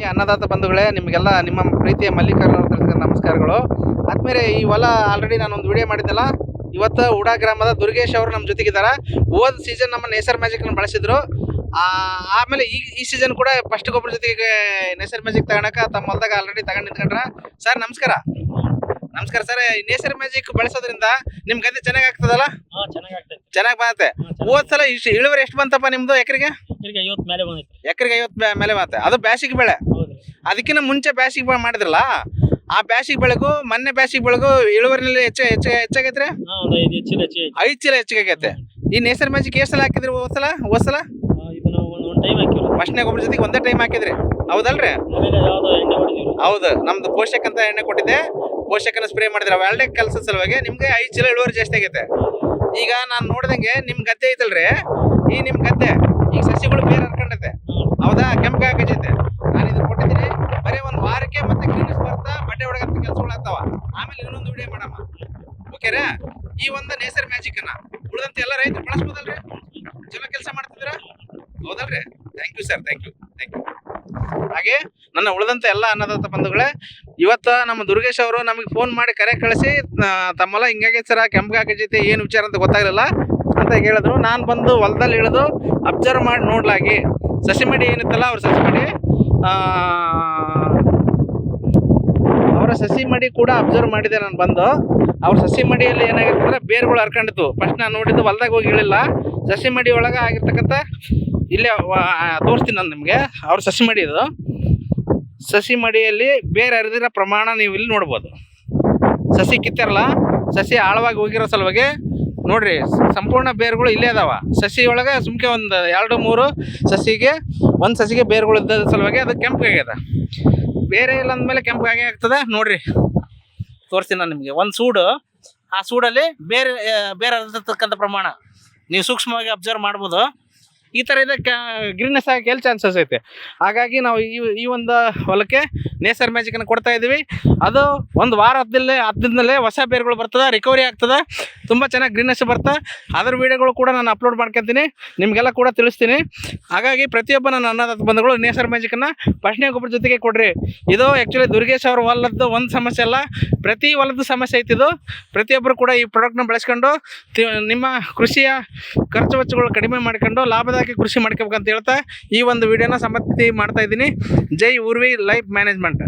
ಈ ಅನ್ನದಾತ ಬಂಧುಗಳೇ ನಿಮಗೆಲ್ಲ ನಿಮ್ಮ ಪ್ರೀತಿಯ ಮಲ್ಲಿಕಾರ್ಜುನ ತಿಳಿಸಿದ ನಮಸ್ಕಾರಗಳು. ಆದ್ಮೇಲೆ ಈ ಹೊಲ ಆಲ್ರೆಡಿ ನಾನು ಒಂದು ವಿಡಿಯೋ ಮಾಡಿದ್ದೆಲ್ಲ ಇವತ್ತು ಉಡಾ ಗ್ರಾಮದ ದುರ್ಗೇಶ್ ಅವರು ನಮ್ಮ ಜೊತೆಗಿದ್ದಾರೆ. ಹೋದ ಸೀಸನ್ ನಮ್ಮ ನೇಸರ್ ಮ್ಯಾಜಿಕ್ನ ಬಳಸಿದ್ರು. ಆ, ಆಮೇಲೆ ಈ ಈ ಸೀಸನ್ ಕೂಡ ಫಸ್ಟ್ ಗೊಬ್ಬರ ಜೊತೆಗೆ ನೇಸರ್ ಮ್ಯಾಜಿಕ್ ತಗೊಳಕ ತಮ್ಮ ಹೊಲದಾಗ ಆಲ್ರೆಡಿ ತಗೊಂಡು ನಿಂತ್ಕೊಂಡ್ರ. ಸರ್ ನಮಸ್ಕಾರ. ನಮಸ್ಕಾರ ಸರ್ ನೇಸರ್ ಮ್ಯಾಜಿಕ್ ಬಳಸೋದ್ರಿಂದ ನಿಮ್ ಗದ್ದೆ ಚೆನ್ನಾಗಿ ಆಗ್ತದಲ್ಲ? ಚೆನ್ನಾಗಿ ಬರುತ್ತೆ. ಹೋದ್ ಸಲ ಇಷ್ಟು ಇಳುವರಿ ಎಷ್ಟು ಬಂತಪ್ಪ ನಿಮ್ದು ಎಕರೆಗೆ? ಎಕರೆಗೆ ಐವತ್ತು ಮೇಲೆ ಬರುತ್ತೆ. ಅದು ಬ್ಯಾಸಿಗೆ ಬೆಳೆ. ಅದಕ್ಕಿಂತ ಮುಂಚೆ ಬ್ಯಾಸಿಗೆ ಬೆಳೆ ಮಾಡಿದ್ರಲ್ಲ ಆ ಬ್ಯಾಸಿಗೆ ಬೆಳೆಗೂ ಮೊನ್ನೆ ಬ್ಯಾಸಿಗೆ ಬೆಳೆಗೂ ಇಳುವರಿನಲ್ಲಿ ಹೆಚ್ಚು ಹೆಚ್ಚು ಹೆಚ್ಚಾಗೈತ್ರಿ? ಐದು ಚೀಲ ಹೆಚ್ಚಾಗೈತೆ ಈ ನೇಸರ್ ಮ್ಯಾಜಿಕ್ ಎಷ್ಟು ಸಲ ಹಾಕಿದ್ರಿ ಹೋದ್ ಸಲ ಹೋದ್ ಸಲ ಫಸ್ಟ್ನೇ ಗೊಬ್ಬರ ಜೊತೆಗೆ ಒಂದೇ ಟೈಮ್ ಹಾಕಿದ್ರಿ. ಹೌದಲ್ರಿ? ಹೌದು. ನಮ್ದು ಪೋಷಕ್ ಅಂತ ಎಣ್ಣೆ ಕೊಟ್ಟಿದ್ದೆ. ಪೋಷಕನ ಸ್ಪ್ರೇ ಮಾಡಿದ್ರೆ ಅವೆರಡೇ ಕೆಲಸ ಸಲುವಾಗಿ ನಿಮ್ಗೆ ಐದು ಚೀಲ ಇಳುವರಿ ಜಾಸ್ತಿ ಆಗೈತೆ. ಈಗ ನಾನು ನೋಡ್ದಂಗೆ ನಿಮ್ ಗದ್ದೆ ಐತಲ್ರಿ? ಈ ನಿಮ್ ಗದ್ದೆ, ಈಗ ಸಸಿಗಳು ಬೇರೆ ಹರ್ಕೊಂಡೈತೆ. ಹೌದಾ? ಕೆಂಪು ಹಾಕೈತೆ ನಾನು ಇದು ಕೊಟ್ಟಿದ್ದೀನಿ. ಬರೀ ಒಂದು ವಾರಕ್ಕೆ ಮತ್ತೆ ಕ್ಲೀನಿಸ್ ಬರ್ತಾ ಬಟ್ಟೆ ಹೊಡಗಂತ ಕೆಲಸಗಳು ಆಗ್ತಾವ. ಆಮೇಲೆ ಇನ್ನೊಂದು ವಿಡಿಯೋ ಮಾಡಮ್ಮ. ಓಕೆರಾ ಈ ಒಂದು ನೇಸರ್ ಮ್ಯಾಜಿಕ್ ಅನ್ನ. ಉಳಿದಂತ ಎಲ್ಲ ರೈತರು ಬಳಸ್ಬೋದಲ್ರಿ? ಚಲೋ ಕೆಲಸ ಮಾಡ್ತಿದ್ದೀರಾ? ಹೌದಲ್ರಿ? Thank you sir thank you thank you ಹಾಗೆ ನನ್ನ ಉಳಿದಂತ ಎಲ್ಲ ಅನ್ನದಾತ ಬಂಧುಗಳೇ ಇವತ್ತು ನಮ್ಮ ದುರ್ಗೇಶ್ ಅವರು ನಮಗೆ ಫೋನ್ ಮಾಡಿ ಕರೆ ಕಳಿಸಿ ತಮ್ಮಲ್ಲ ಹಿಂಗಾಗೈತೆ ಸರ ಕೆಂಪಗಾಕ ಜೊತೆ ಏನು ವಿಚಾರ ಅಂತ ಗೊತ್ತಾಗಲಿಲ್ಲ ಅಂತ ಹೇಳಿದ್ರು. ನಾನು ಬಂದು ಹೊಲದಲ್ಲಿ ಇಳಿದು ಅಬ್ಸರ್ವ್ ಮಾಡಿ ನೋಡ್ಲಾಗಿ. ಸಸಿ ಮಡಿ ಏನಿತ್ತಲ್ಲ ಅವ್ರ ಸಸಿ ಮಡಿ ಆ, ಅವರ ಸಸಿ ಮಡಿ ಕೂಡ ಅಬ್ಸರ್ವ್ ಮಾಡಿದೆ ನಾನು ಬಂದು. ಅವ್ರ ಸಸಿ ಮಡಿಯಲ್ಲಿ ಏನಾಗಿತ್ತು ಅಂದ್ರೆ ಬೇರುಗಳು ಹರ್ಕೊಂಡಿತ್ತು. ಫಸ್ಟ್ ನಾನು ನೋಡಿದ್ದು ಹೊಲ್ದಾಗ ಹೋಗಿ ಇಳಿಲ್ಲ. ಸಸಿ ಮಡಿ ಒಳಗೆ ಆಗಿರ್ತಕ್ಕಂಥ ಇಲ್ಲೇ ತೋರಿಸ್ತೀನಿ ನಾನು ನಿಮಗೆ. ಅವ್ರ ಸಸಿ ಮಡಿ ಇದು. ಸಸಿ ಮಡಿಯಲ್ಲಿ ಬೇರೆ ಹರಿದಿರೋ ಪ್ರಮಾಣ ನೀವು ಇಲ್ಲಿ ನೋಡ್ಬೋದು. ಸಸಿ ಕಿತ್ತಾರಲ್ಲ, ಸಸಿ ಆಳವಾಗಿ ಹೋಗಿರೋ ಸಲುವಾಗಿ ನೋಡ್ರಿ, ಸಂಪೂರ್ಣ ಬೇರುಗಳು ಇಲ್ಲೇ ಅದಾವ. ಸಸಿ ಒಳಗೆ ಸುಮ್ಕೆ ಒಂದು ಎರಡು ಮೂರು ಸಸಿಗೆ, ಒಂದು ಸಸಿಗೆ ಬೇರುಗಳು ಇದ್ದ ಸಲುವಾಗಿ ಅದು ಕೆಂಪಗಾಗ್ಯದ ಬೇರೆ ಇಲ್ಲ ಅಂದಮೇಲೆ ಕೆಂಪಗಾಗೆ ಆಗ್ತದೆ. ನೋಡ್ರಿ, ತೋರಿಸ್ತೀನಿ ನಾನು ನಿಮಗೆ. ಒಂದು ಸೂಡು, ಆ ಸೂಡಲ್ಲಿ ಬೇರೆ ಬೇರೆ ಹರಿದಿರ್ತಕ್ಕಂಥ ಪ್ರಮಾಣ. ನೀವು ಸೂಕ್ಷ್ಮವಾಗಿ ಅಬ್ಸರ್ವ್ ಮಾಡ್ಬೋದು. ಈ ಥರ ಇದಕ್ಕೆ ಗ್ರೀನ್ನೆಸ್ ಆಗಕ್ಕೆ ಎಲ್ಲಿ ಚಾನ್ಸಸ್ ಐತೆ. ಹಾಗಾಗಿ ನಾವು ಈ ಈ ಒಂದು ಹೊಲಕ್ಕೆ ನೇಸರ್ ಮ್ಯಾಜಿಕನ್ನು ಕೊಡ್ತಾ ಇದ್ದೀವಿ. ಅದು ಒಂದು ವಾರ ಹತ್ತದಲ್ಲೇ ಹತ್ತದಿಂದಲೇ ಹೊಸ ಬೇರುಗಳು ಬರ್ತದೆ ರಿಕವರಿ ಆಗ್ತದೆ, ತುಂಬ ಚೆನ್ನಾಗಿ ಗ್ರೀನ್ನೆಸ್ ಬರ್ತದೆ ಅದರ ವೀಡಿಯೋಗಳು ಕೂಡ ನಾನು ಅಪ್ಲೋಡ್ ಮಾಡ್ಕೊತೀನಿ, ನಿಮಗೆಲ್ಲ ಕೂಡ ತಿಳಿಸ್ತೀನಿ. ಹಾಗಾಗಿ ಪ್ರತಿಯೊಬ್ಬ ನನ್ನ ಅನ್ನದಾತ ಬಂಧುಗಳು ನೇಸರ್ ಮ್ಯಾಜಿಕನ್ನು ಪಶ್ನೆ ಗೊಬ್ಬರ ಜೊತೆಗೆ ಕೊಡ್ರಿ. ಇದು ಆ್ಯಕ್ಚುಲಿ ದುರ್ಗೇಶ್ ಅವ್ರ ಹೊಲದ್ದು ಒಂದು ಸಮಸ್ಯೆ ಅಲ್ಲ, ಪ್ರತಿ ಹೊಲದ ಸಮಸ್ಯೆ ಐತಿ ಇದು. ಪ್ರತಿಯೊಬ್ಬರು ಕೂಡ ಈ ಪ್ರಾಡಕ್ಟ್ನ ಬಳಸ್ಕೊಂಡು ನಿಮ್ಮ ಕೃಷಿಯ ಖರ್ಚು ವೆಚ್ಚಗಳು ಕಡಿಮೆ ಮಾಡ್ಕೊಂಡು ಲಾಭದಾಯಕ ಕೃಷಿ ಮಾಡ್ಕೋಬೇಕಂತ ಹೇಳ್ತಾ ಈ ಒಂದು ವಿಡಿಯೋನ ಸಮಾಪ್ತಿ ಮಾಡ್ತಾ ಇದ್ದೀನಿ. ಜೈ ಉರ್ವಿ ಲೈಫ್ ಮ್ಯಾನೇಜ್ಮೆಂಟ್.